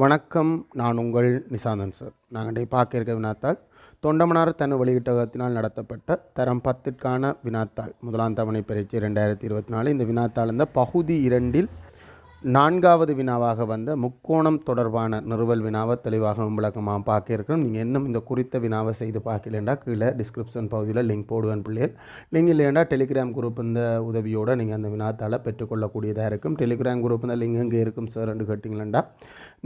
வணக்கம் நான் உங்கள் நிசாந்தன் சார். நாங்கள் பார்க்க இருக்க வினாத்தாள் தொண்டமனார் தன் வெளியீட்டகத்தினால் நடத்தப்பட்ட தரம் பத்திற்கான வினாத்தாள். முதலாம் தவணை பரீட்சை ரெண்டாயிரத்தி இருபத்தி நாலு. இந்த வினாத்தாள் இந்த பகுதி இரண்டில் நான்காவது வினாவாக வந்த முக்கோணம் தொடர்பான நிறுவல் வினாவை தெளிவாக விளக்கமாக பார்க்க இருக்கிறோம். நீங்கள் இன்னும் இந்த குறித்த வினாவை செய்து பார்க்கலண்டா? கீழே டிஸ்கிரிப்ஷன் பகுதியில் லிங்க் போடுவேன் பிள்ளைகள். லிங்க் இல்லைண்டா டெலிகிராம் குரூப் இந்த உதவியோடு நீங்கள் அந்த வினாத்தால் பெற்றுக்கொள்ளக்கூடியதாக இருக்கும். டெலிகிராம் குரூப் இந்த லிங்க் எங்கே இருக்கும் சார் என்று கேட்டிங்களா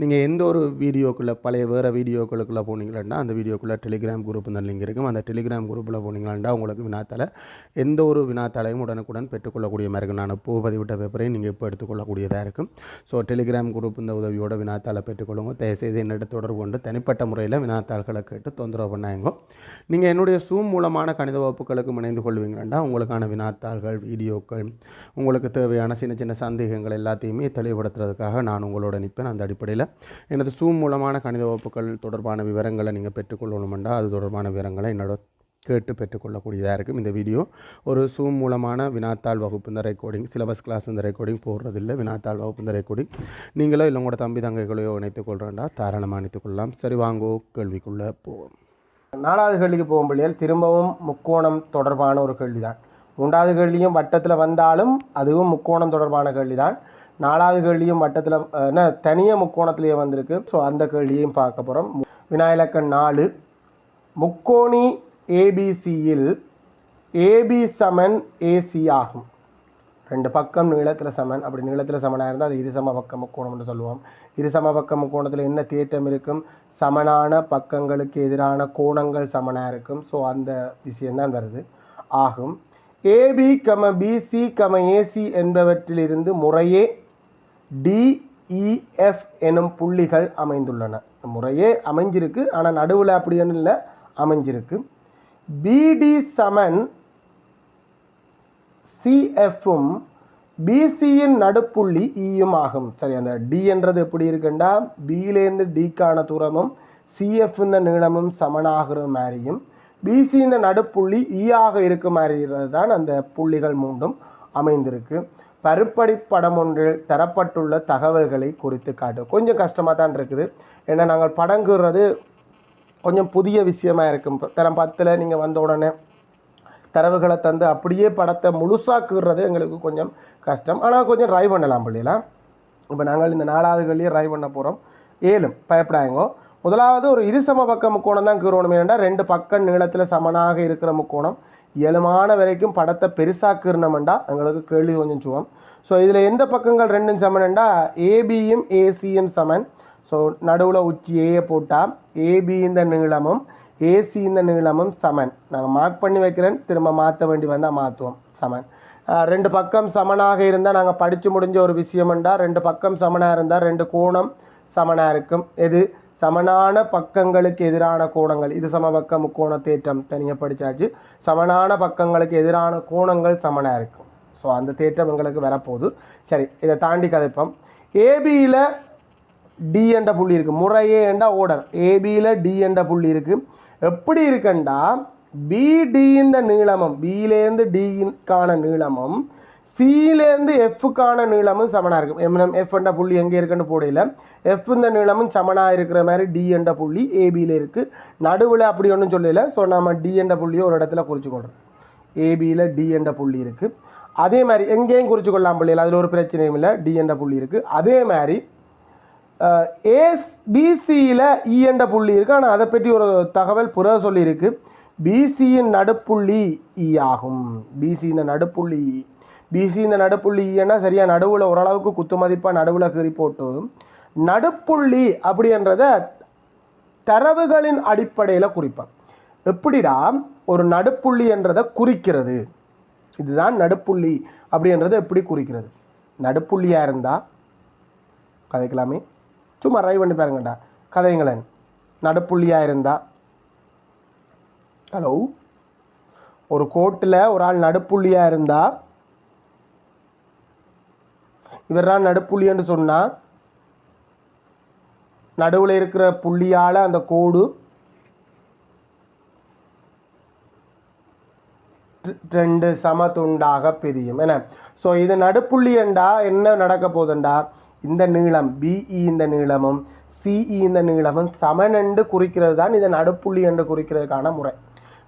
நீங்கள் எந்த ஒரு வீடியோக்குள்ளே பழைய வேறு வீடியோக்களுக்குள்ளே போனீங்களாண்டா அந்த வீடியோக்குள்ளே டெலிகிராம் குரூப் அந்த லிங்க் இருக்கும். அந்த டெலிகிராம் குரூப்பில் போனீங்களாண்டா உங்களுக்கு வினாத்தாளை எந்த ஒரு வினாத்தாளையும் உடனுக்குடன் பெற்றுக்கொள்ளக்கூடிய மாதிரி இருக்கும். நான் பூ பதிவிட்ட பேப்பரையும் நீங்கள் இப்போ எடுத்துக்கொள்ளக்கூடியதாக இருக்கும். ஸோ டெலிகிராம் குரூப் இந்த உதவியோட வினாத்தாளை பெற்றுக்கொள்ளுங்க. தயவுசெய்து என்னிட தொடர்பு கொண்டு தனிப்பட்ட முறையில் வினாத்தாள்களை கேட்டு தொந்தரவு பண்ணாங்க நீங்கள் என்னுடைய சூம் மூலமான கணித வகுப்புகளுக்கு இணைந்து கொள்வீங்களாண்டா உங்களுக்கான வினாத்தாள்கள் வீடியோக்கள் உங்களுக்கு தேவையான சின்ன சின்ன சந்தேகங்கள் எல்லாத்தையுமே தெளிவுபடுத்துறதுக்காக நான் உங்களோட நிற்பேன். அந்த அடிப்படையில் எனது சூம் மூலமான கணித வகுப்புகள் தொடர்பான விவரங்களை நீங்கள் பெற்றுக்கொள்ளணுமெண்டா அது தொடர்பான விவரங்களை என்னோட கேட்டு பெற்றுக்கொள்ளக்கூடியதாக இருக்கும். இந்த வீடியோ ஒரு சூம் மூலமான வினாத்தாள் வகுப்பு இந்த ரெக்கார்டிங் சிலபஸ் கிளாஸ் இந்த ரெக்கார்டிங் போடுறதில்லை. வினாத்தாள் வகுப்பு இந்த ரெக்கார்டிங் நீங்களோ இல்லை உங்களோட தம்பி தங்கைகளையோ இணைத்துக் கொள்கிறேன்டா தாராளமாக இணைத்துக் கொள்ளலாம். சரி வாங்கோ கேள்விக்குள்ளே போவோம். நாலாவது கேள்விக்கு போகும் பிள்ளைகள். திரும்பவும் முக்கோணம் தொடர்பான ஒரு கேள்வி தான் மூன்றாவது கேள்வியும் வட்டத்தில் வந்தாலும் அதுவும் முக்கோணம் தொடர்பான கேள்வி தான் நாலாவது கேள்வியும் வட்டத்தில் என்ன தனியாக முக்கோணத்திலேயே வந்திருக்கு. ஸோ அந்த கேள்வியும் பார்க்க போகிறோம் வினாயிலக்கண் நாலு. முக்கோணி ஏபிசியில் ஏபி சமன் ஏசி ஆகும். ரெண்டு பக்கம் நீளத்தில் சமன். அப்படி நீளத்தில் சமனாக இருந்தால் அது இருசம பக்க முக்கோணம்னு சொல்லுவோம். இருசம பக்க முக்கோணத்தில் என்ன தேற்றம் இருக்கும்? சமனான பக்கங்களுக்கு எதிரான கோணங்கள் சமனாக இருக்கும். ஸோ அந்த விஷயம்தான் வருது. ஆகும். ஏபி கம பிசி கம ஏசி என்பவற்றிலிருந்து முறையே டிஇஎஃப் எனும் புள்ளிகள் அமைந்துள்ளன. முறையே அமைஞ்சிருக்கு. ஆனால் நடுவில் அப்படின்னு இல்லை. அமைஞ்சிருக்கு. பிடி சமன் சிஎஃப்பும் பிசியின் நடுப்புள்ளி e இயும் ஆகும். சரி அந்த டி என்றது எப்படி இருக்குண்டா? பியிலேருந்து டிக்கான தூரமும் சிஎஃப் இந்த நீளமும் சமனாகிற மாதிரியும் பிசி இந்த நடுப்புள்ளி e ஈயாக இருக்க மாதிரிகிறது தான் அந்த புள்ளிகள் மூன்றும் அமைந்திருக்கு. பருப்படி படம் ஒன்றில் தரப்பட்டுள்ள தகவல்களை குறித்து காட்டும் கொஞ்சம் கஷ்டமாக தான் இருக்குது. ஏன்னா நாங்கள் படங்குறது கொஞ்சம் புதிய விஷயமா இருக்கும். தரம் பத்தில் நீங்கள் வந்த உடனே தரவுகளை தந்து அப்படியே படத்தை முழுசாக்குறது எங்களுக்கு கொஞ்சம் கஷ்டம். ஆனால் கொஞ்சம் ட்ரை பண்ணலாம் பிள்ளைலாம் இப்போ நாங்கள் இந்த நாலாவதுகள்லேயே ட்ரை பண்ண போகிறோம் ஏழும் பயப்படாங்கோ முதலாவது ஒரு இருசம பக்க முக்கோணம் தான் கீறணும். ஏன்னா ரெண்டு பக்கம் நீளத்தில் சமனாக இருக்கிற முக்கோணம். இயலுமான வரைக்கும் படத்தை பெருசாக்குறணுமெண்டா எங்களுக்கு கேள்வி கொஞ்சம் சுவம் ஸோ இதில் எந்த பக்கங்கள் ரெண்டும் சமனண்டா ஏபியும் ஏசியும் சமன். ஸோ நடுவில் உச்சி ஏயை போட்டால் ஏபி இந்த நீளமும் ஏசி இந்த நீளமும் சமன். நாங்கள் மார்க் பண்ணி வைக்கிறேன். திரும்ப மாற்ற வேண்டி வந்தால் மாற்றுவோம் சமன். ரெண்டு பக்கம் சமனாக இருந்தால் நாங்கள் படித்து முடிஞ்ச ஒரு விஷயம்ண்டா ரெண்டு பக்கம் சமனாக இருந்தால் ரெண்டு கோணம் சமனாக இருக்கும். எது? சமனான பக்கங்களுக்கு எதிரான கோணங்கள். இது சமபக்க முக்கோண தேற்றம் தனியாக படித்தாச்சு சமனான பக்கங்களுக்கு எதிரான கோணங்கள் சமனாக இருக்கும் ஸோ அந்த தேற்றம் எங்களுக்கு வரப்போகுது. சரி இதை தாண்டி கதைப்போம். ஏபியில் டி என்ற புள்ளி இருக்குது முறையே என்ற ஓடர் ஏபியில் டி என்ற புள்ளி இருக்குது எப்படி இருக்குண்டா? பிடி இந்த நீளமும் பியிலேருந்து டிக்கான நீளமும் சியிலேருந்து எஃப்க்கான நீளமும் சமனாக இருக்கும். M-M, எம்எம் எஃப் என்ற புள்ளி எங்கே இருக்குன்னு போடையில் எஃப் இந்த நீளமும் சமனாக இருக்கிற மாதிரி டி என்ற புள்ளி ஏபியில் இருக்குது நடுவில் அப்படி ஒன்றும் சொல்லல. ஸோ நம்ம டி என்ற புள்ளியை ஒரு இடத்துல குறிச்சுக்கொள்கிறோம் ஏபியில் டி என்ற புள்ளி இருக்குது அதே மாதிரி எங்கேயும் குறிச்சு கொள்ளலாம் பிள்ளைகள். அதில் ஒரு பிரச்சனையும் இல்லை. டி என்ற புள்ளி இருக்குது அதே மாதிரி ஏஸ் பிசியில் இ என்ற புள்ளி இருக்குது ஆனால் அதை பற்றி ஒரு தகவல் புற சொல்லியிருக்கு. பிசியின் நடுப்புள்ளி இ ஆகும். பிசியின் நடுப்புள்ளி e. பிசி இந்த நடுப்புள்ளி e ஈன்னா சரியாக நடுவில் ஓரளவுக்கு குத்து மதிப்பாக நடுவில் கீறி போட்டு நடுப்புள்ளி அப்படின்றத தரவுகளின் அடிப்படையில் குறிப்பேன் எப்படிடா ஒரு நடுப்புள்ளி என்றதை குறிக்கிறது? இதுதான் நடுப்புள்ளி அப்படின்றத எப்படி குறிக்கிறது? நடுப்புள்ளியாக இருந்தால் கதைக்கலாமே. சும்மா ட்ரை பண்ணி பாருங்கடா. கதைங்களேன். நடுப்புள்ளியாக இருந்தா ஹலோ ஒரு கோட்டில் ஒரு ஆள் நடுப்புள்ளியாக இருந்தால் இவர் தான் நடுப்புள்ளின்னு சொன்னால் நடுவில் இருக்கிற புள்ளியால் அந்த கோடு ரெண்டு சம துண்டாக பிரியும் என்ன? ஸோ இது நடுப்புள்ளி என்றா என்ன நடக்க போகுதுண்டா? இந்த நீளம் பிஇ இந்த நீளமும் சிஇ இந்த நீளமும் சமன் என்று குறிக்கிறது தான் இதை நடுப்புள்ளி என்று குறிக்கிறதுக்கான முறை.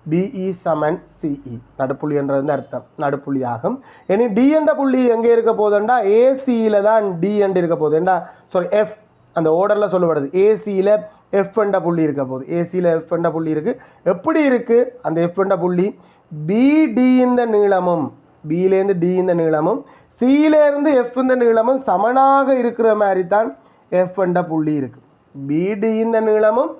பிஇ சமன் சிஇ நடுப்புள்ளி என்றது வந்து அர்த்தம். நடுப்புள்ளி ஆகும் இனி டி என்ற புள்ளி எங்கே இருக்க போதுண்டா ஏசியில் தான் டி என்று இருக்க போகுது. ஏண்டா? சாரி எஃப் அந்த ஓர்டரில் சொல்லப்படுது ஏசியில் எஃப் என்ற புள்ளி இருக்க போகுது. ஏசியில் எஃப் என்ற புள்ளி இருக்குது எப்படி இருக்குது அந்த எஃப் என்ற புள்ளி பிடி இந்த நீளமும் பியிலேருந்து டி இந்த நீளமும் சியிலேருந்து எஃப் இந்த நீளமும் சமனாக இருக்கிற மாதிரி தான் எஃப் என்ற புள்ளி இருக்குது பிடி இந்த நீளமும்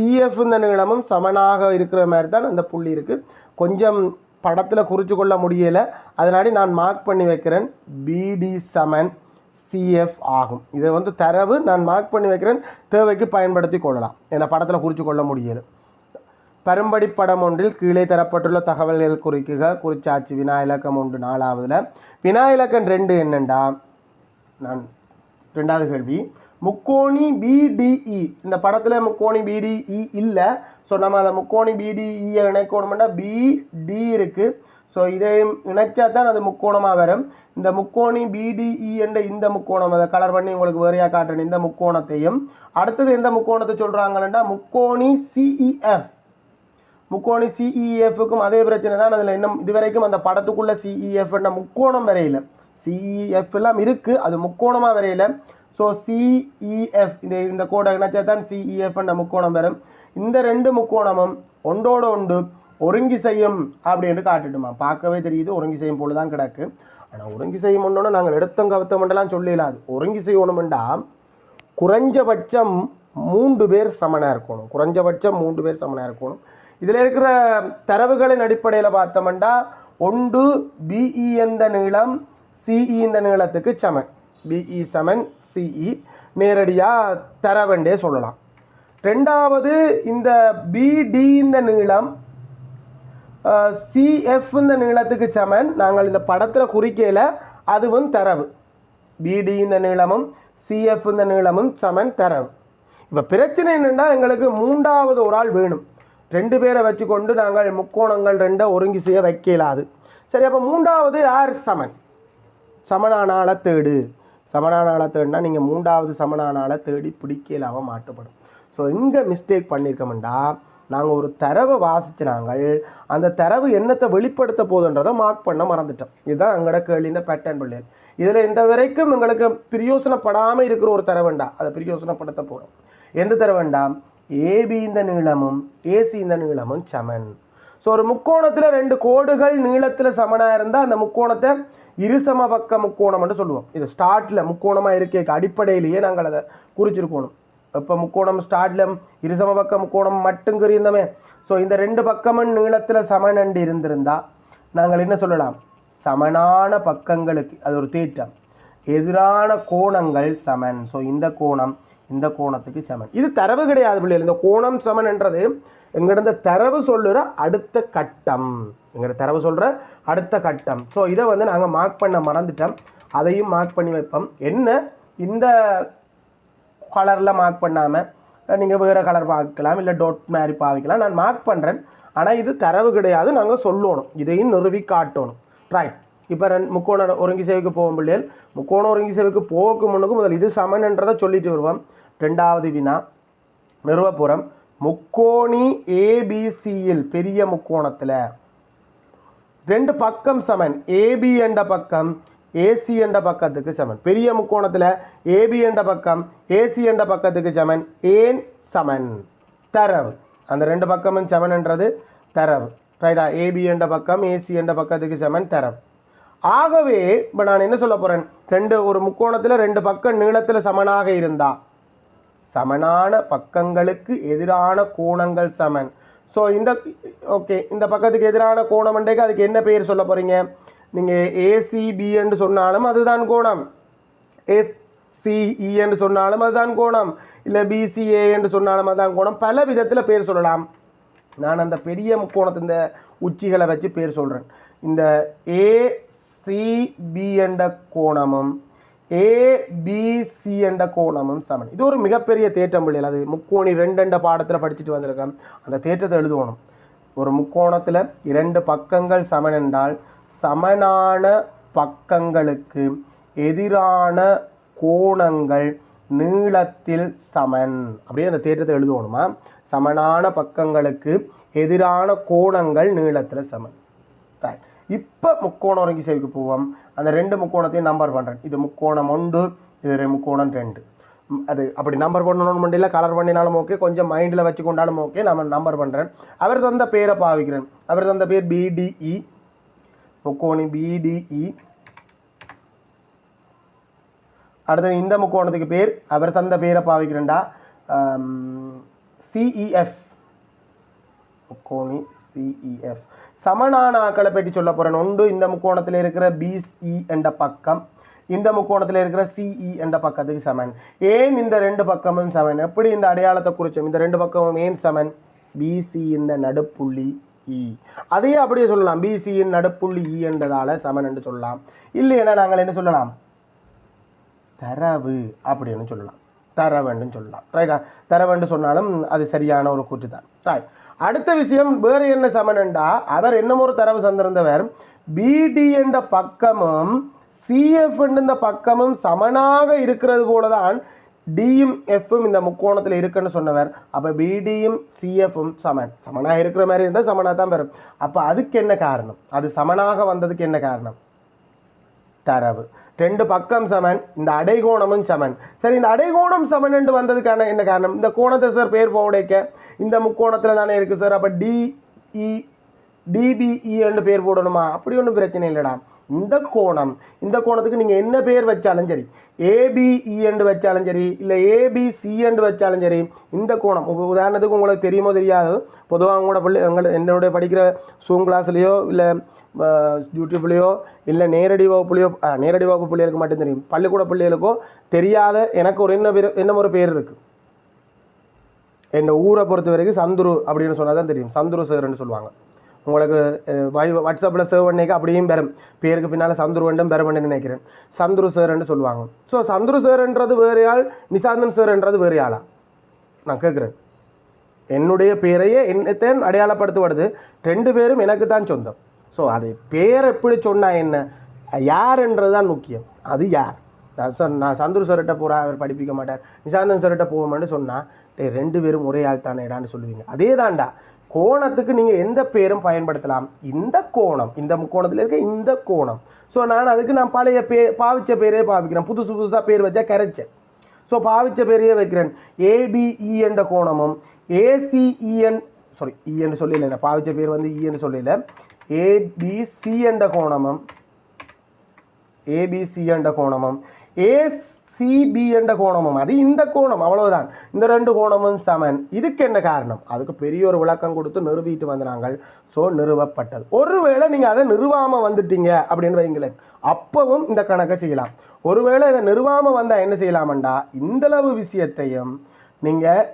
சிஎஃப் இந்த நீளமும் சமனாக இருக்கிற மாதிரி தான் அந்த புள்ளி இருக்குது கொஞ்சம் படத்தில் குறித்து கொள்ள முடியலை. அதனாடி நான் மார்க் பண்ணி வைக்கிறேன். பிடி சமன் சிஎஃப் ஆகும். இதை வந்து தரவு நான் மார்க் பண்ணி வைக்கிறேன். தேவைக்கு பயன்படுத்தி கொள்ளலாம். ஏன்னா படத்தில் குறித்து கொள்ள முடியலை. பரும்படி படம் ஒன்றில் கீழே தரப்பட்டுள்ள தகவல்கள் குறிக்குக. குறிச்சாச்சு வினா இலக்கம் ஒன்று நாலாவதில். வினா இலக்கம் ரெண்டு என்னெண்டா? நான் ரெண்டாவது கேள்வி. முக்கோணி பிடிஇ இந்த படத்தில் முக்கோணி பிடிஇ இல்லை. ஸோ நம்ம அந்த முக்கோணி பிடிஇயை இணைக்கணும்னா பிடி இருக்குது ஸோ இதை இணைச்சா தான் அது முக்கோணமாக வரும். இந்த முக்கோணி பிடிஇ என்ற இந்த முக்கோணம் அதை கலர் பண்ணி உங்களுக்கு வேறையாக காட்டுறேன். இந்த முக்கோணத்தையும். அடுத்தது எந்த முக்கோணத்தை சொல்கிறாங்கன்னா முக்கோணி சிஇஎஃப் முக்கோணி சிஇஎஃப்க்கும் அதே பிரச்சனை தான். அதில் இன்னும் இதுவரைக்கும் அந்த படத்துக்குள்ளே சிஇஎஃப் என்ற முக்கோணம் வரையில. சிஇஎஃப் எல்லாம் இருக்குது அது முக்கோணமாக வரையில. ஸோ சிஇஎஃப் இந்த இந்த கோடை இணைச்சா தான் சிஇஎஃப் முக்கோணம் வரும். இந்த ரெண்டு முக்கோணமும் ஒன்றோட ஒன்று ஒருங்கி செய்யும் அப்படின்னு காட்டுட்டுமா? பார்க்கவே தெரியுது ஒருங்கி செய்யும் போல தான் கிடக்கு. ஆனால் ஒருங்கி செய்யும் ஒன்றோட நாங்கள் எடுத்தம் கவுத்தமெண்டெல்லாம் சொல்லலாம் ஒருங்கி செய்யணுமெண்டா குறைஞ்சபட்சம் மூன்று பேர் சமனாக இருக்கணும். குறைஞ்சபட்சம் மூன்று பேர் சமனாக இருக்கணும். இதில் இருக்கிற தரவுகளின் அடிப்படையில் பார்த்தோம்னா ஒன்று பிஇ என்ற நீளம் சிஇ இந்த நீளத்துக்கு சமன். பிஇ சமன் சிஇ நேரடியாக தரவண்டே சொல்லலாம். ரெண்டாவது இந்த பிடி இந்த நீளம் சிஎஃப் இந்த நீளத்துக்கு சமன். நாங்கள் இந்த படத்தில் குறிக்கையில் அதுவும் தரவு. பிடி இந்த நீளமும் சிஎஃப் இந்த நீளமும் சமன் தரவு. இப்போ பிரச்சனை என்னென்னா எங்களுக்கு மூன்றாவது ஒரு ஆள் வேணும். ரெண்டு பேரை வச்சுக்கொண்டு நாங்கள் முக்கோணங்கள் ரெண்டை ஒருங்கி செய்ய வைக்கலாது. சரி அப்போ மூன்றாவது யார் சமன்? சமனானால தேடு. சமனானால தேடினா நீங்கள் மூன்றாவது சமனானால தேடி பிடிக்கலாம மாட்டப்படும் ஸோ இங்கே மிஸ்டேக் பண்ணியிருக்கோம்டா நாங்கள் ஒரு தரவை வாசிச்சு நாங்கள் அந்த தரவு என்னத்தை வெளிப்படுத்த போகுதுன்றதை மார்க் பண்ண மறந்துட்டோம். இதுதான் எங்களோட கேள்வி இந்த பேட்டர்ன் பிள்ளைகள் இதில் இந்த வரைக்கும் எங்களுக்கு பிரியோசனப்படாமல் இருக்கிற ஒரு தரவுண்டா அதை பிரியோசனப்படுத்த போகிறோம் எந்த தரவுண்டா ஏபி இந்த நீளமும் ஏசி இந்த நீளமும் சமன். ஸோ ஒரு முக்கோணத்தில் ரெண்டு கோடுகள் நீளத்தில் சமனாக இருந்தால் அந்த முக்கோணத்தை இருசம பக்க முக்கோணம்னு சொல்லுவோம் இது ஸ்டார்ட்டில் முக்கோணமாக இருக்க அடிப்படையிலேயே நாங்கள் அதை குறிச்சிருக்கணும். இப்போ முக்கோணம் ஸ்டார்ட்ல இருசம பக்க முக்கோணம் மட்டும் இருந்தமே ஸோ இந்த ரெண்டு பக்கமும் நீளத்தில் சமனண்டு இருந்திருந்தா நாங்கள் என்ன சொல்லலாம்? சமனான பக்கங்களுக்கு அது ஒரு தேற்றம். எதிரான கோணங்கள் சமன். ஸோ இந்த கோணம் இந்த கோணத்துக்கு சமன். இது தரவு கிடையாது பிள்ளைகள். இந்த கோணம் சமன் என்றது எங்கிட்ட தரவு சொல்லுற அடுத்த கட்டம். எங்கிட்ட தரவு சொல்கிற அடுத்த கட்டம். ஸோ இதை வந்து நாங்கள் மார்க் பண்ண மறந்துட்டோம். அதையும் மார்க் பண்ணி வைப்போம். என்ன? இந்த கலரில் மார்க் பண்ணாமல் நீங்கள் வேறு கலர் பார்க்கலாம் இல்லை டோட் மாதிரி பாவிக்கலாம். நான் மார்க் பண்ணுறேன் ஆனால் இது தரவு கிடையாது. நாங்கள் சொல்லணும். இதையும் நிறுவி காட்டணும். ரைட் இப்போ ரெண்டு முக்கோண ஒருங்கி சேவைக்கு போகும் பிள்ளைகள். முக்கோண ஒருங்கி சேவைக்கு போக்கு முன்னுக்கு முதல் இது சமன்ன்றதை சொல்லிட்டு வருவோம். ரெண்டாவது வினா. நிறுவப்புறம். முக்கோணி ஏபிசியில் பெரிய முக்கோணத்தில் ரெண்டு பக்கம் சமன். ஏபி என்ற பக்கம் ஏசி என்ற பக்கத்துக்கு சமன். பெரிய முக்கோணத்தில் ஏபி என்ற பக்கம் ஏசி என்ற பக்கத்துக்கு சமன். ஏன் சமன்? தரவு. அந்த ரெண்டு பக்கமும் சமன்ன்றது தரவு. ரைட்டா ஏபி என்ற பக்கம் ஏசி என்ற பக்கத்துக்கு சமன் தரவு. ஆகவே இப்போ நான் என்ன சொல்ல போகிறேன் ரெண்டு ஒரு முக்கோணத்தில் ரெண்டு பக்கம் நீளத்தில் சமனாக இருந்தால் சமனான பக்கங்களுக்கு எதிரான கோணங்கள் சமன். ஸோ இந்த ஓகே இந்த பக்கத்துக்கு எதிரான கோணம் என்றைக்கு அதுக்கு என்ன பேர் சொல்ல போகிறீங்க நீங்கள் ஏசிபிஎன்று சொன்னாலும் அதுதான் கோணம். எஃப்சிஇ என்று சொன்னாலும் அதுதான் கோணம். E இல்லை பிசிஏ என்று சொன்னாலும் அதுதான் கோணம். பல விதத்தில் பேர் சொல்லலாம். நான் அந்த பெரிய முக்கோணத்து இந்த உச்சிகளை வச்சு பேர் சொல்கிறேன் இந்த ஏசிபி என்ற கோணமும் ஏபிசி என்ற கோணமும் சமன். இது ஒரு மிகப்பெரிய தேற்றம் பிள்ளைகள் அது முக்கோணி ரெண்டு பாடத்தில் படிச்சுட்டு வந்திருக்கேன். அந்த தேற்றத்தை எழுதுவோணும் ஒரு முக்கோணத்தில் இரண்டு பக்கங்கள் சமன் என்றால் சமனான பக்கங்களுக்கு எதிரான கோணங்கள் நீளத்தில் சமன். அப்படியே அந்த தேற்றத்தை எழுதுவோணுமா சமனான பக்கங்களுக்கு எதிரான கோணங்கள் நீளத்தில் சமன். இப்போ முக்கோணம் ஒருங்கி சேவைக்கு போவோம். அந்த ரெண்டு முக்கோணத்தையும் நம்பர் பண்ணுறேன் இது முக்கோணம் ஒன்று இது முக்கோணம் ரெண்டு. அது அப்படி நம்பர் பண்ணணும்னு மட்டும் கலர் பண்ணினாலும் ஓகே கொஞ்சம் மைண்டில் வச்சு கொண்டாலும் ஓகே நம்ம நம்பர் பண்ணுறேன் அவர் தந்த பேரை பாவிக்கிறேன். அவர் தந்த பேர் பிடிஇ முக்கோணி பிடிஇ அடுத்தது இந்த முக்கோணத்துக்கு பேர் அவர் தந்த பேரை பாவிக்கிறேன்டா. சிஇஎஃப் முக்கோணி சிஇஎஃப் சமனான ஆக்களை பற்றி சொல்ல போகிறேன் ஒன்று இந்த முக்கோணத்தில் இருக்கிற பிசி e என்ற பக்கம். இந்த முக்கோணத்தில் இருக்கிற சிஇ e என்ற பக்கத்துக்கு சமன். ஏன் இந்த ரெண்டு பக்கமும் சமன்? எப்படி இந்த அடையாளத்தை குறிச்சோம்? இந்த ரெண்டு பக்கமும் ஏன் சமன்? பிசி இந்த நடுப்புள்ளி இ அதையே அப்படியே சொல்லலாம். பிசியின் நடுப்புள்ளி இ என்றதால சமன் என்று சொல்லலாம். இல்லைன்னா நாங்கள் என்ன சொல்லலாம்? தரவு அப்படின்னு சொல்லலாம். தரவுன்னு சொல்லலாம். ரைட்டா என்று சொன்னாலும் அது சரியான ஒரு கூற்று தான். ரைட் அடுத்த விஷயம் வேறு என்ன சமனண்டா அவர் என்னமோ ஒரு தரவு சந்திருந்தவர் பிடி என்ற பக்கமும் சிஎஃப் என்ற பக்கமும் சமனாக இருக்கிறது போல தான் டியும் எஃப்பும் இந்த முக்கோணத்தில் இருக்குன்னு சொன்னவர். அப்போ பிடியும் சிஎஃப்பும் சமன். சமனாக இருக்கிற மாதிரி இருந்தால் சமனாக தான் வரும். அப்போ அதுக்கு என்ன காரணம்? அது சமனாக வந்ததுக்கு என்ன காரணம்? தரவு. ரெண்டு பக்கம் சமன் இந்த அடைகோணமும் சமன். சரி இந்த அடைகோணம் சமன் என்று வந்ததுக்கான என்ன காரணம்? இந்த கோணத்தை சார் பேர் போடைக்க. இந்த முக்கோணத்தில் தானே இருக்குது சார் அப்போ டிஇ டிபிஇ e, e என்று பேர் போடணுமா? அப்படி ஒன்றும் பிரச்சனை இல்லைடா. இந்த கோணம் இந்த கோணத்துக்கு நீங்கள் என்ன பேர் வச்சாலும் சரி ஏபிஇ e என்று வச்சாலும் சரி இல்லை ஏபிசி என்று வச்சாலும் சரி இந்த கோணம் உதாரணத்துக்கு உங்களுக்கு தெரியுமோ தெரியாது? பொதுவாக உங்களோட பிள்ளை எங்கள் என்னுடைய படிக்கிற சூம் கிளாஸ்லேயோ இல்லை யூடியூப்லேயோ இல்லை நேரடி வகுப்புலையோ நேரடி வகுப்பு பிள்ளைகளுக்கு மட்டும் தெரியும். பள்ளிக்கூட பிள்ளைகளுக்கோ தெரியாத எனக்கு ஒரு என்ன பேர் என்ன ஒரு பேர் இருக்குது என் ஊரை பொறுத்த வரைக்கும் சந்துரு அப்படின்னு சொன்னால் தான் தெரியும். சந்துரு சார்ன்னு சொல்லுவாங்க. உங்களுக்கு வை வாட்ஸ்அப்பில் சேவ் பண்ணிக்க அப்படியும் பெறும். பேருக்கு பின்னால் சந்துரு வேண்டும் பெறமன்னு நினைக்கிறேன். சந்துரு சார்ன்னு சொல்லுவாங்க. ஸோ சந்துரு சார்ன்றது வேறு ஆள் நிசாந்தன் சார்ன்றது வேறு ஆளா நான் கேட்குறேன். என்னுடைய பேரையே என்னத்தேன் அடையாளப்படுத்துவது ரெண்டு பேரும் எனக்கு தான் சொந்தம். ஸோ அது பேர் எப்படி சொன்னால் என்ன? யாருன்றது தான் முக்கியம். அது யார்? நான் நான் சந்துரு சார்கிட்ட போகிறா அவர் படிப்பிக்க மாட்டார். நிசாந்தன் சார்கிட்ட போவோம்னு சொன்னால் டே ரெண்டு பேரும் ஒரே ஆள் தானேடான்னு சொல்லுவீங்க. அதே தான்டா கோணத்துக்கு நீங்கள் எந்த பேரும் பயன்படுத்தலாம்? இந்த கோணம். இந்த முக்கோணத்தில் இருக்க இந்த கோணம். ஸோ நான் அதுக்கு நான் பழைய பே பாவிச்ச பேரே பாவிக்கிறேன். புதுசு புதுசாக பேர் வச்சா கரைச்சேன். ஸோ பாவிச்ச பேரையே வைக்கிறேன். ஏபிஇ e என்ற கோணமும் ஏசிஇஎன் சாரி இஎன்னு சொல்லல நான் பாவிச்ச பேர் வந்து இஎன்னு சொல்லல ஏபிசி என்ற கோணமம் ஏபிசி என்ற கோணமும் ஏசிபி என்ற கோணமும் அது இந்த கோணம் அவ்வளவுதான். இந்த ரெண்டு கோணமும் சமன். இதுக்கு என்ன காரணம்? அதுக்கு பெரிய ஒரு விளக்கம் கொடுத்து நிறுவிட்டு வந்தாங்க ஸோ நிறுவப்பட்டது. ஒருவேளை நீங்கள் அதை நிறுவாமல் வந்துட்டீங்க அப்படின்னு வைங்களேன் அப்பவும் இந்த கணக்கை செய்யலாம். ஒருவேளை இதை நிறுவாமல் வந்தால் என்ன செய்யலாமண்டா? இந்தளவு விஷயத்தையும் நீங்கள்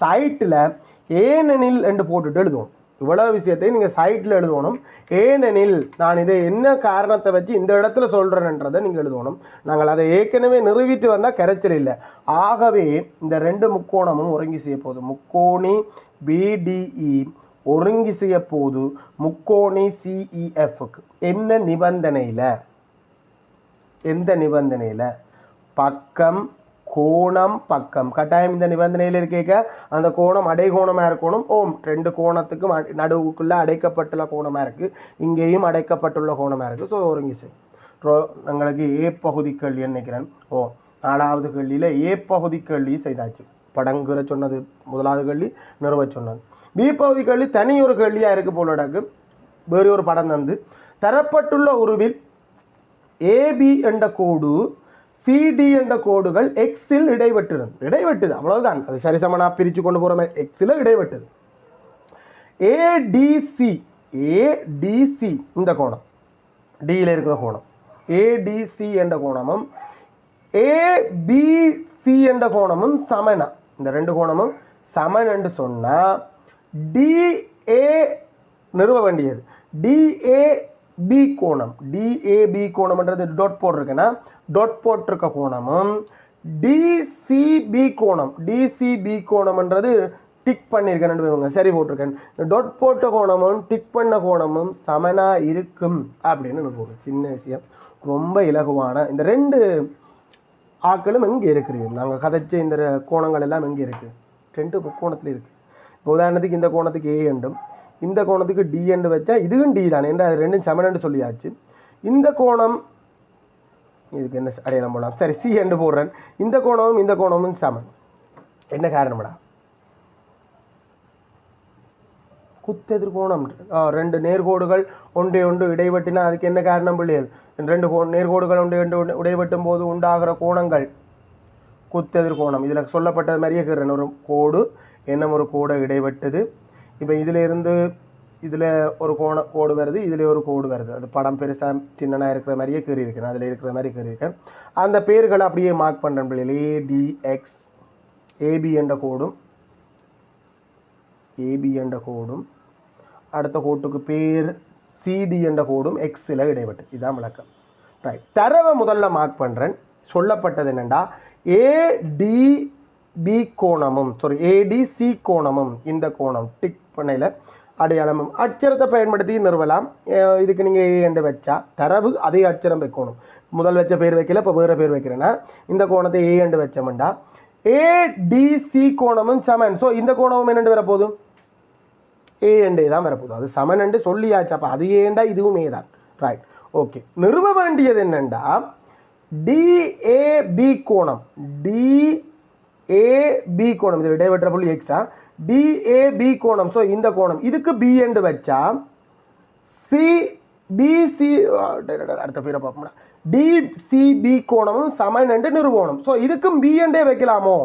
சைட்டில் ஏனெனில் என்று போட்டுட்டு எழுதுவோம். இவ்வளவு விஷயத்தையும் நீங்கள் சைட்டில் எழுதணும். ஏனெனில் நான் இதை என்ன காரணத்தை வச்சு இந்த இடத்துல சொல்கிறேன்றதை நீங்கள் எழுதணும். நாங்கள் அதை ஏற்கனவே நிறுவிட்டு வந்தால் கரைச்சல் இல்லை. ஆகவே இந்த ரெண்டு முக்கோணமும் ஒருங்கி செய்ய போகுது. முக்கோணி பிடிஇ ஒருங்கி செய்ய போது முக்கோணி சிஇஎஃப்க்கு என்ன நிபந்தனையில்? எந்த நிபந்தனையில்? பக்கம் கோணம் பக்கம். கட்டாயம் இந்த நிபந்தனையில் இருக்கேக்க அந்த கோணம் அடைகோணமாக இருக்கணும். ஓம் ரெண்டு கோணத்துக்கும் நடுவுக்குள்ளே அடைக்கப்பட்டுள்ள கோணமாக இருக்குது இங்கேயும் அடைக்கப்பட்டுள்ள கோணமாக இருக்குது ஸோ ஒருங்கி செய் எங்களுக்கு ஏ பகுதி கேள்வி நினைக்கிறேன். ஓ நாலாவது கேள்வியில் ஏ பகுதி கேள்வி செய்தாச்சு. படங்குற சொன்னது முதலாவது கேள்வி நிறுவ சொன்னது. பி பகுதி கேள்வி தனி ஒரு கேள்வியாக போல போலடாக்கு வேறு ஒரு படம் தந்து. தரப்பட்டுள்ள உருவில் ஏபி என்ற கோடு சிடி என்ற கோடுகள் எக்ஸில் இடைவெட்டுது இடைவெட்டுது அவ்வளவுதான். அது சரிசமனா பிரித்து கொண்டு போகிற மாதிரி எக்ஸில் இடைவெட்டுது ஏடிசி ஏடிசி இந்த கோணம். டியில் இருக்கிற கோணம். ஏடிசி என்ற கோணமும் ஏபிசி என்ற கோணமும் சமனா. இந்த ரெண்டு கோணமும் சமன் என்று சொன்னால் டிஏ நிறுவ வேண்டியது. டிஏ பி கோணம் டிஏபி கோணம்ன்றது டொட் போட்டிருக்கேன்னா டொட் போட்டிருக்க கோணமும் டிசிபி கோணம் டிசிபி கோணம்ன்றது டிக் பண்ணியிருக்கேன் இவங்க சரி போட்டிருக்கேன். டொட் போட்ட கோணமும் டிக் பண்ண கோணமும் சமனாக இருக்கும் அப்படின்னு எனக்கு ஒரு சின்ன விஷயம். ரொம்ப இலகுவான இந்த ரெண்டு ஆக்களும் எங்கே இருக்குது நாங்கள் கதைச்ச இந்த கோணங்கள் எல்லாம் எங்கே இருக்குது ரெண்டு கோணத்தில் இருக்குது இப்போ உதாரணத்துக்கு இந்த கோணத்துக்கு ஏ என்றும் இந்த கோணத்துக்கு டி எண்டு வச்சா இதுவும் டி தான்? என்று அது ரெண்டும் சமனன்னு சொல்லியாச்சு. இந்த கோணம் இதுக்கு என்ன அடையாளம் போடலாம். சரி சி என்று போடுறேன். இந்த கோணமும் இந்த கோணமும் சமன். என்ன காரணம்டா? குத்தெதிர் கோணம். ரெண்டு நேர்கோடுகள் ஒன்றே ஒன்று இடைவெட்டினா அதுக்கு என்ன காரணம் பிள்ளைகள் ரெண்டு கோ நேர்கோடுகள் ஒன்றே ஒன்று இடைவெட்டும் போது உண்டாகிற கோணங்கள். குத்தெதிர் கோணம். இதில் சொல்லப்பட்டது மாதிரியே இருக்கிறேன் ஒரு கோடு என்ன ஒரு கோடை இடைவெட்டுது இப்போ இதிலேருந்து இதில் ஒரு கோண கோடு வருது இதில் ஒரு கோடு வருது. அது படம் பெருசாக சின்னனாக இருக்கிற மாதிரியே கீறி இருக்கேன் அதில் இருக்கிற மாதிரி கீறி இருக்கேன் அந்த பேர்களை அப்படியே மார்க் பண்ணுறேன் பிள்ளைகள் ஏடிஎக்ஸ் ஏபி என்ற கோடும் ஏபி என்ற கோடும் அடுத்த கோட்டுக்கு பேர் சிடி என்ற கோடும் எக்ஸில் இடைவெட்டு இதான் விளக்கம். ரைட் தரவை முதல்ல மார்க் பண்ணுறேன் சொல்லப்பட்டது என்னென்னா ஏடிபி கோணமும் சாரி ஏடிசி கோணமும் இந்த கோணம் டிக் பண்ணையில் அடையாளமும். அச்சரத்தை பயன்படுத்தி நிறுவலாம். இதுக்கு நீங்கள் ஏண்டு வச்சா? தரவு அதே அச்சரம் வைக்கணும். முதல் வச்ச பேர் வைக்கல இப்போ வேறு பேர் வைக்கிறேன்னா இந்த கோணத்தை ஏ என்று வச்சோம்டா? ஏடிசி கோணமும் சமன். ஸோ இந்த கோணமும் என்னென்று வரப்போகுது? ஏ எண்டே தான் வரப்போகுது. அது சமன் என்று சொல்லியாச்சு. அப்போ அது ஏண்டா? இதுவும் ஏ தான். ரைட் ஓகே நிறுவ வேண்டியது என்னண்டா டிஏபி கோணம். டிஏபி கோணம். இது இடைவெற்ற புள்ளி எக்ஸா டிஏபி கோணம். ஸோ இந்த கோணம். இதுக்கு பி என்று வச்சா சி பிசி அடுத்த பேரை பார்ப்போம்டா. டிசிபி கோணமும் சமன் என்று நிறுவனம் ஸோ இதுக்கும் பி என்றே வைக்கலாமோ?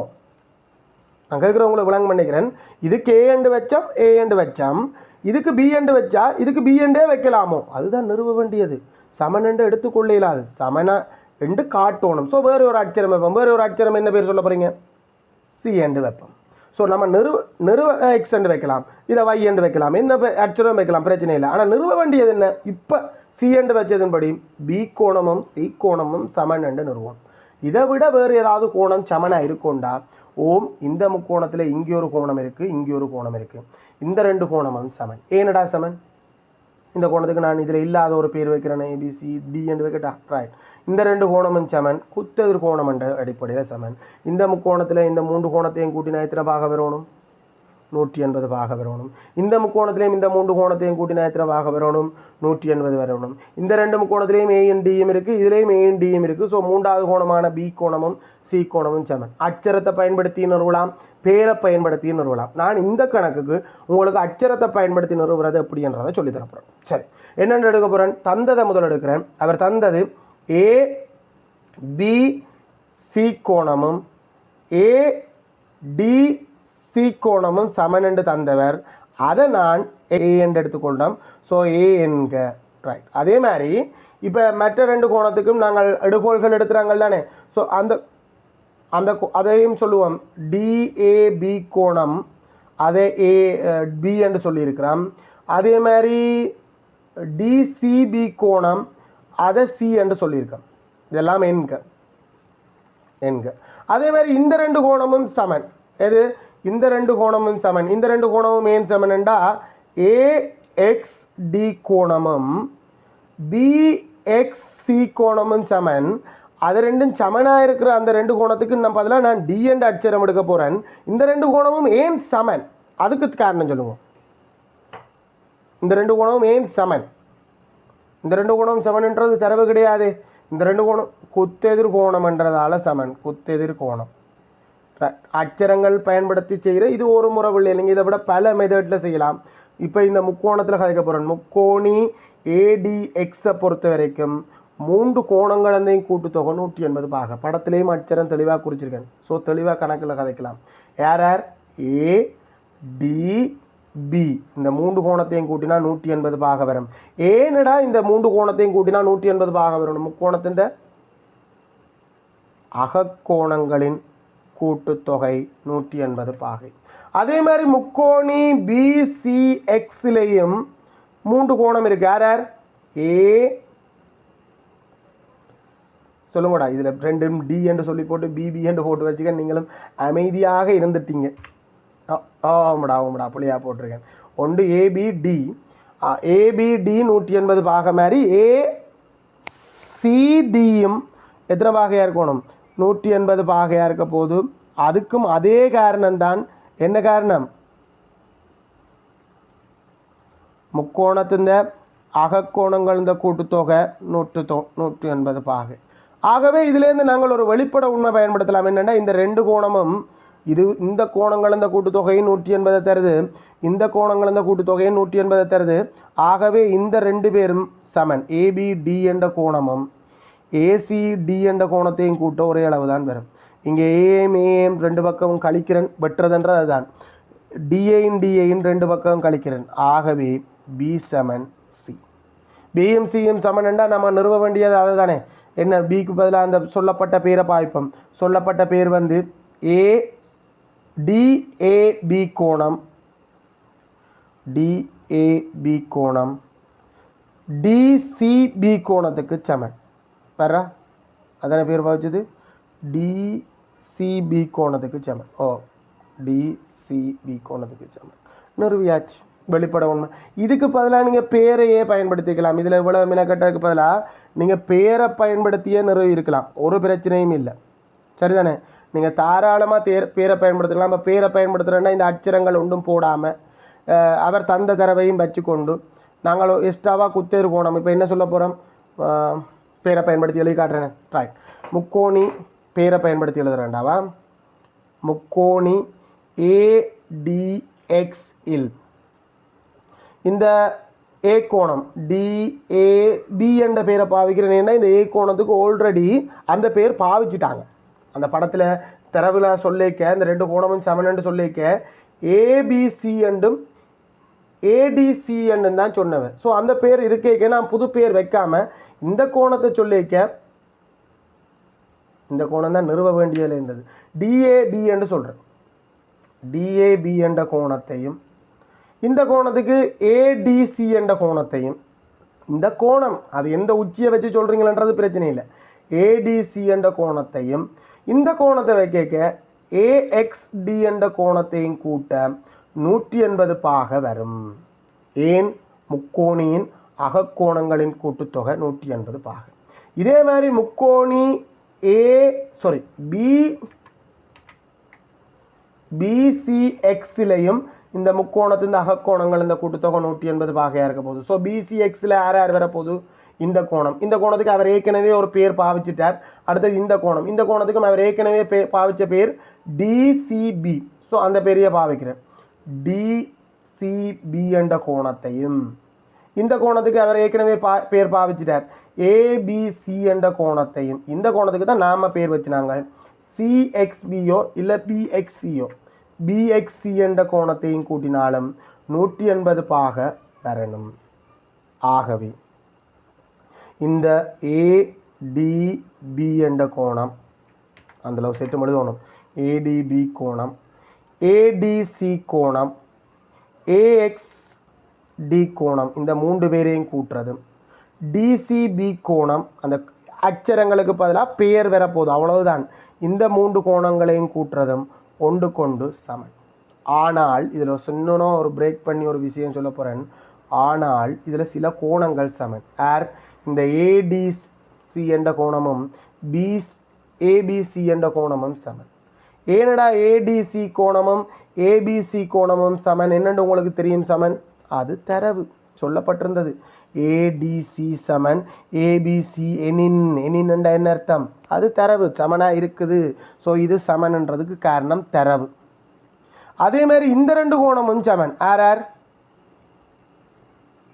நான் கேட்குறவங்களை விளங்க பண்ணிக்கிறேன். இதுக்கு ஏ என்று வச்சோம் ஏ என்று வச்சோம். இதுக்கு பி என்று வச்சா இதுக்கு பி என்றே வைக்கலாமோ? அதுதான் நிறுவ வேண்டியது. சமன் என்று எடுத்துக்கொள்ள இல்லாது சமனா என்று காட்டணும். ஸோ வேறு ஒரு அச்சரம் வைப்போம். வேறு ஒரு அட்சரம் என்ன பேர் சொல்ல போகிறீங்க சி என்று வைப்போம். ஸோ நம்ம நிறுவ நிறுவ எக்ஸ் என்று வைக்கலாம். இதை வை என்று வைக்கலாம். என்ன பே- வைக்கலாம். பிரச்சனை இல்லை. ஆனால் நிறுவ வேண்டியது என்ன? இப்போ சி என்று வச்சதன்படி பி கோணமும் சி கோணமும் சமன் என்று நிறுவோம். இதை விட வேறு ஏதாவது கோணம் சமனாக இருக்கும்டா ஓம் இந்த முக்கோணத்தில் இங்கே ஒரு கோணம் இருக்குது இங்கே ஒரு கோணம் இருக்குது இந்த ரெண்டு கோணமும் சமன். ஏனடா சமன்? இந்த கோணத்துக்கு நான் இதில் இல்லாத ஒரு பேர் வைக்கிறேன் ஏபிசி டி என்று வைக்கட்டா? ரைட் இந்த ரெண்டு கோணமும் செமன். குத்தெதிர் கோணம் என்ற அடிப்படையில் செமன். இந்த முக்கோணத்தில் இந்த மூன்று கோணத்தையும் கூட்டினா எத்தனை பாக வரணும் நூற்றி எண்பது பாக வரணும் இந்த முக்கோணத்திலையும் இந்த மூன்று கோணத்தையும் கூட்டினா எத்தனை பாக வரணும் நூற்றி எண்பது வரணும் இந்த ரெண்டு முக்கோணத்திலையும் ஏஎன் டியும் இருக்குது இதுலேயும் ஏஎன் டியும் இருக்குது ஸோ மூன்றாவது கோணமான பி கோணமும் சி கோணமும் செமன். அச்சரத்தை பயன்படுத்தி நிறுவலாம் பேரை பயன்படுத்தி நிறுவலாம். நான் இந்த கணக்குக்கு உங்களுக்கு அச்சரத்தை பயன்படுத்தி நிறுவுறது எப்படின்றத சொல்லி தரப்போகிறேன் சரி. என்னென்று எடுக்க போகிறேன் தந்ததை முதல் எடுக்கிறேன். அவர் தந்தது ஏ பி சி கோணமும் ஏ டி சி கோணமும் சமன் என்று தந்தவர். அதை நான் ஏ என்று எடுத்துக்கொண்டோம். ஸோ ஏ என்க. ரைட் அதே மாதிரி இப்போ மற்ற ரெண்டு கோணத்துக்கும் நாங்கள் எடுகோள்கள் எடுக்கிறாங்க தானே ஸோ அந்த அந்த கோ- அதையும் சொல்லுவோம். டிஏபி கோணம் அதை ஏ பி என்று சொல்லியிருக்கிறோம். அதே மாதிரி டிசிபி கோணம் அதை சி என்று சொல்லியிருக்கோம். இதெல்லாம் எண்க எண்க அதே மாதிரி இந்த ரெண்டு கோணமும் சமன். எது? இந்த ரெண்டு கோணமும் சமன். இந்த ரெண்டு கோணமும் ஏன் சமன்டா ஏஎக்ஸ் டி கோணமும் பிஎக்சி கோணமும் சமன். அது ரெண்டும் சமனாக இருக்கிற அந்த ரெண்டு கோணத்துக்கு நம்ம பதிலாக நான் டி என்ற அட்சரம் எடுக்க போகிறேன் இந்த ரெண்டு கோணமும் ஏன் சமன்? அதுக்கு காரணம் சொல்லுவோம் இந்த ரெண்டு கோணமும் ஏன் சமன்? இந்த ரெண்டு கோணம் சமன்ன்றது தரவு கிடையாது. இந்த ரெண்டு கோணம் குத்தெதிர் கோணம்ன்றதால சமன். குத்தெதிர் கோணம். அச்சரங்கள் பயன்படுத்தி செய்கிற இது ஒரு முறை இல்லை இதை விட பல மெத்தடில் செய்யலாம். இப்போ இந்த முக்கோணத்தில் கதைக்க போகிறேன் முக்கோணி ஏடிஎக்ஸை பொறுத்த வரைக்கும் மூன்று கோணங்களந்தையும் கூட்டுத்தொகை நூற்றி எண்பது பாக படத்திலேயும் அச்சரம் தெளிவாக குறிச்சிருக்கேன். ஸோ தெளிவாக கணக்கில் கதைக்கலாம். யார் யார்? ஏ டி பி இந்த மூன்று கோணத்தையும் கூட்டினா நூற்றி எண்பது பாக வரும். ஏனடா இந்த மூன்று கோணத்தையும் கூட்டினா நூற்றி எண்பது பாக வரும்? முக்கோணத்தின் அகக்கோணங்களின் கூட்டுத்தொகை நூற்றி எண்பது பாகை அதே மாதிரி முக்கோணி பிசிஎக்ஸ்லேயும் மூன்று கோணம் இருக்கு. யார் யார்? ஏ சொல்லுங்கடா இதில் ரெண்டும் டி என்று சொல்லி போட்டு பிபி என்று போட்டு வச்சுக்க நீங்களும் அமைதியாக இருந்துட்டீங்க. ஆமாடா ஆமாடா புள்ளியாக போட்டிருக்கேன். ஒன்று ஏபிடி ஏபிடி நூற்றி எண்பது பாக மாதிரி ஏ சிடியும் எத்தனை பாகையாக இருக்கணும்? நூற்றி எண்பது பாகையாக இருக்க போது அதுக்கும் அதே காரணம்தான். என்ன காரணம்? முக்கோணத்தின் அகக்கோணங்கள் இந்த கூட்டுத்தொகை நூற்று தொ நூற்றி எண்பது பாகை. ஆகவே இதுலேருந்து நாங்கள் ஒரு வெளிப்பட உண்மை பயன்படுத்தலாம். என்னென்னா இந்த ரெண்டு கோணமும் இது இந்த கோணங்கள் இந்த கூட்டுத்தொகையை நூற்றி எண்பதை தருது இந்த கோணங்கள் இந்த கூட்டுத்தொகையை நூற்றி எண்பதை தருது. ஆகவே இந்த ரெண்டு பேரும் சமன். ஏபிடி என்ற கோணமும் ஏசிடி என்ற கோணத்தையும் கூட்ட ஒரே அளவு தான் வரும். இங்கே ஏஎம் ஏஎம் ரெண்டு பக்கமும் கழிக்கிறேன் வெட்டுறதுன்றது அதுதான். டிஏயின் டிஏயின் ரெண்டு பக்கமும் கழிக்கிறேன். ஆகவே பி சமன் சி பிஎம்சியும் சமன் என்றால் நம்ம நிறுவ வேண்டியது அதுதானே. என்ன? பிக்கு பதிலாக அந்த சொல்லப்பட்ட பேரை பாய்ப்போம். சொல்லப்பட்ட பேர் வந்து ஏ டிஏபி கோணம். டிஏபி கோணம். டிசிபி கோணத்துக்கு சமன். வர்றா? அதான பேர் பாய்ச்சது? டிசிபி கோணத்துக்கு சமன். ஓ டிசிபி கோணத்துக்கு சமன். நிறுவியாச்சு வெளிப்பட உண்மை. இதுக்கு பதிலாக நீங்கள் பேரையே பயன்படுத்திக்கலாம். இதில் இவ்வளோ மினக்கட்டதுக்கு பதிலாக நீங்கள் பேரை பயன்படுத்தியே நிறுவிருக்கலாம் ஒரு பிரச்சனையும் இல்லை. சரிதானே? நீங்கள் தாராளமாக தேர் பேரை பயன்படுத்தலாம். இப்போ பேரை பயன்படுத்துகிறேன்னா இந்த அச்சரங்கள் ஒன்றும் போடாமல் அவர் தந்த தரவையும் வச்சுக்கொண்டு நாங்கள் எக்ஸ்ட்ராவாக குத்தேறு போனோம் இப்போ என்ன சொல்ல போகிறோம் பேரை பயன்படுத்தி எழுதி காட்டுறேன். ரைட் முக்கோணி பேரை பயன்படுத்தி எழுதுறேன்டாவா. முக்கோணி ஏடிஎக்ஸ் இல். இந்த ஏ கோணம் டிஏபி என்ற பேரை பாவிக்கிறேன்னா இந்த ஏ கோணத்துக்கு ஆல்ரெடி அந்த பேர் பாவிச்சிட்டாங்க. அந்த படத்தில் தரவில் சொல்லிக்க இந்த ரெண்டு கோணமும் சமனன்னு சொல்லிக்க ஏபிசி என்றும் ஏடிசி என்றும் தான் சொன்னவன் ஸோ அந்த பேர் இருக்கேக்க நான் புது பேர் வைக்காமல் இந்த கோணத்தை சொல்லிக்க இந்த கோணம் தான் நிறுவ வேண்டியதில் இருந்தது. டிஏபி என்று சொல்கிறேன் டிஏபி என்ற கோணத்தையும் இந்த கோணத்துக்கு ஏடிசி என்ற கோணத்தையும் இந்த கோணம் அது எந்த உச்சியை வச்சு சொல்கிறீங்களன்றது பிரச்சனை இல்லை. ஏடிசி என்ற கோணத்தையும் இந்த கோணத்தை வைக்க ஏஎக்ஸ்டி என்ற கோணத்தையும் கூட்ட நூற்றி எண்பது பாக வரும். ஏன்? முக்கோணியின் அகக்கோணங்களின் கூட்டுத்தொகை நூற்றி எண்பது பாக. இதே மாதிரி முக்கோணி ஏ சாரி பி பிசிஎக்ஸிலையும் இந்த முக்கோணத்து இந்த அகக்கோணங்கள் இந்த கூட்டுத்தொகை நூற்றி எண்பது பாகையாக இருக்க போகுது. ஸோ பிசிஎக்ஸில் யார் யார் வரப்போகுது இந்த கோணம். இந்த கோணத்துக்கு அவர் ஏற்கனவே ஒரு பேர் பாவிச்சிட்டார். அடுத்தது இந்த கோணம். இந்த கோணத்துக்கும் அவர் ஏற்கனவே பே பாவிச்ச பேர் டிசிபி ஸோ அந்த பேரையே பாவிக்கிறேன். டிசிபி என்ற கோணத்தையும். இந்த கோணத்துக்கு அவர் ஏற்கனவே பா பேர் பாவிச்சிட்டார். ஏபிசி என்ற கோணத்தையும். இந்த கோணத்துக்கு தான் நாம் பேர் வச்சினாங்க. சிஎக்ஸ்பியோ இல்லை பிஎக்ஸி என்ற கோணத்தையும் கூட்டினாலும் நூற்றி எண்பது பாக வரணும். ஆகவே இந்த ஏடிபி என்ற கோணம் அந்த செட்டு மட்டும் தோணும் ஏடிபி கோணம். ஏடிசி கோணம். ஏஎக்ஸ்டி கோணம். இந்த மூன்று பேரையும் கூட்டுறது. டிசிபி கோணம். அந்த அச்சரங்களுக்கு பதிலாக பெயர் வரப்போகுது. அவ்வளவுதான். இந்த மூன்று கோணங்களையும் கூட்டுறதும் ஒன்று கொண்டு சமன். ஆனால் இதில் சொன்னோம் ஒரு பிரேக் பண்ணி ஒரு விஷயம் சொல்ல போகிறேன் ஆனால் இதில் சில கோணங்கள் சமன். ஆர் இந்த ஏடிசி என்ற கோணமும் பி ஏபிசி என்ற கோணமும் சமன். ஏனடா ஏடிசி கோணமும் ஏபிசி கோணமும் சமன்? என்னென்று உங்களுக்கு தெரியும் சமன்? அது தரவு. சொல்லப்பட்டிருந்தது. ஏடிசி சமன் ஏபிசி எனின் எனின் என்ன அர்த்தம்? அது தரவு சமனாக இருக்குது. ஸோ இது சமன்ன்றதுக்கு காரணம் தரவு. அதே மாதிரி இந்த ரெண்டு கோணமும் சமன். ஆர் ஆர்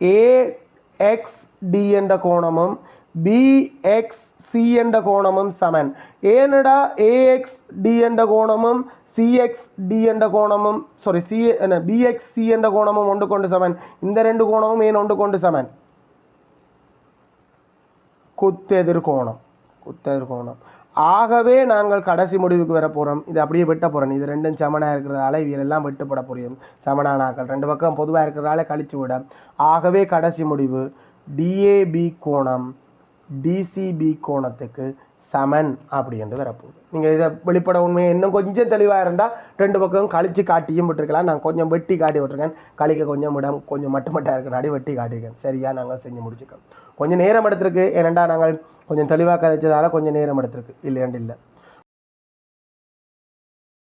ஏஎக்ஸ்டி என்ற கோணமும் பிஎக்ஸ்சி என்ற கோணமும் சமன். ஏனடா ஏஎக்ஸ்டி என்ற கோணமும் சிஎக்ஸ்டி என்ற கோணமும் சாரி சி பிஎக்ஸ்சி என்ற கோணமும் ஒன்று கொண்டு சமன். இந்த ரெண்டு கோணமும் ஏன் ஒன்று கொண்டு சமன்? குத்தெதிர்கோணம் குத்தெதிர்கோணம் ஆகவே நாங்கள் கடைசி முடிவுக்கு வர போகிறோம் இது அப்படியே வெட்ட போகிறோம் இது ரெண்டும் சமனாக இருக்கிறதால இவைகள் எல்லாம் வெட்டுப்பட புரியும். சமனானாக்கள் ரெண்டு பக்கம் பொதுவாக இருக்கிறதால கழிச்சு விட. ஆகவே கடைசி முடிவு டிஏபி கோணம் டிசிபி கோணத்துக்கு சமன் அப்படின்ட்டு வரப்போகுது நீங்கள் இதை வெளிப்பட உண்மை இன்னும் கொஞ்சம் தெளிவாக இருந்தால் ரெண்டு பக்கம் கழித்து காட்டியும் விட்டுருக்கலாம். நான் கொஞ்சம் வெட்டி காட்டி விட்டுருக்கேன். கழிக்க கொஞ்சம் இடம் கொஞ்சம் மட்டு இருக்கனாடி இருக்கிறனாடி வெட்டி காட்டியிருக்கேன். சரியாக நாங்கள் செஞ்சு முடிச்சுக்கோம் கொஞ்சம் நேரம் எடுத்திருக்கு. ஏனெண்டா நாங்கள் கொஞ்சம் தெளிவாக கதைச்சதால கொஞ்சம் நேரம் எடுத்திருக்கு. இல்லையாண்டு இல்லை.